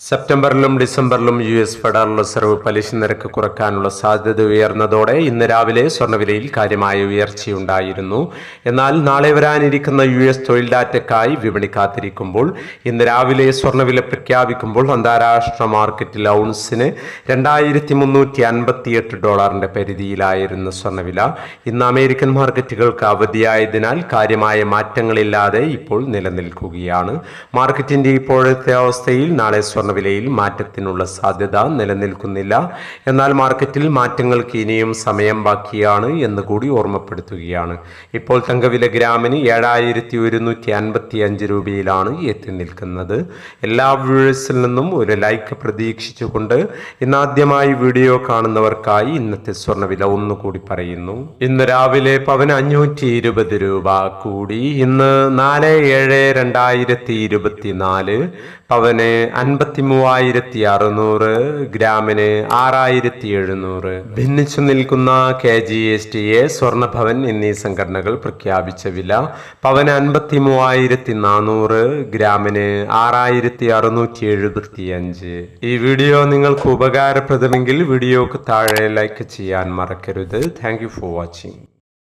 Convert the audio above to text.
സെപ്റ്റംബറിലും ഡിസംബറിലും U S federal reserve പലിശ നിരക്ക് കുറയ്ക്കാനുള്ള സാധ്യത ഉയർന്നതോടെ ഇന്ന് രാവിലെ സ്വർണവിലയിൽ കാര്യമായ ഉയർച്ചയുണ്ടായിരുന്നു. എന്നാൽ നാളെ വരാനിരിക്കുന്ന യു എസ് തൊഴിൽ ഡാറ്റയ്ക്കായി വിപണി കാത്തിരിക്കുമ്പോൾ ഇന്ന് രാവിലെ സ്വർണവില പ്രഖ്യാപിക്കുമ്പോൾ അന്താരാഷ്ട്ര മാർക്കറ്റിൽ ഔൺസിന് രണ്ടായിരത്തി മുന്നൂറ്റി ഡോളറിന്റെ പരിധിയിലായിരുന്നു സ്വർണവില ഇന്ന് അമേരിക്കൻ മാർക്കറ്റുകൾക്ക് അവധിയായതിനാൽ കാര്യമായ മാറ്റങ്ങളില്ലാതെ ഇപ്പോൾ നിലനിൽക്കുകയാണ്. മാർക്കറ്റിന്റെ ഇപ്പോഴത്തെ അവസ്ഥയിൽ നാളെ സ്വർണവിലയിൽ മാറ്റത്തിനുള്ള സാധ്യത നിലനിൽക്കുന്നില്ല. എന്നാൽ മാർക്കറ്റിൽ മാറ്റങ്ങൾക്ക് ഇനിയും സമയം ബാക്കിയാണ് എന്ന് കൂടി ഓർമ്മപ്പെടുത്തുകയാണ്. ഇപ്പോൾ തങ്കവില ഗ്രാമിന് ഏഴായിരത്തി ഒരുന്നൂറ്റി അൻപത്തി അഞ്ച് രൂപയിലാണ് എത്തി നിൽക്കുന്നത്. എല്ലാ വ്യൂവേഴ്സിൽ നിന്നും ഒരു ലൈക്ക് പ്രതീക്ഷിച്ചുകൊണ്ട് ഇന്നാദ്യമായി വീഡിയോ കാണുന്നവർക്കായി ഇന്നത്തെ സ്വർണവില ഒന്നുകൂടി പറയുന്നു. ഇന്ന് രാവിലെ പവന് അഞ്ഞൂറ്റി ഇരുപത് രൂപ കൂടി. ഇന്ന് നാല് ഏഴ് രണ്ടായിരത്തി ഇരുപത്തി നാല് പവന് അൻപത്തി മൂവായിരത്തി അറുന്നൂറ് ഗ്രാമിന് ആറായിരത്തി എഴുന്നൂറ് ഭിന്നിച്ചു നിൽക്കുന്ന K G S T A Swarnabhavan എന്നീ സംഘടനകൾ പ്രഖ്യാപിച്ച വില പവന് അൻപത്തി മൂവായിരത്തി നാനൂറ് ഗ്രാമിന് ആറായിരത്തി അറുന്നൂറ്റി എഴുപത്തി അഞ്ച് ഈ വീഡിയോ നിങ്ങൾക്ക് ഉപകാരപ്രദമെങ്കിൽ വീഡിയോക്ക് താഴെ ലൈക്ക് ചെയ്യാൻ മറക്കരുത്. Thank you for watching.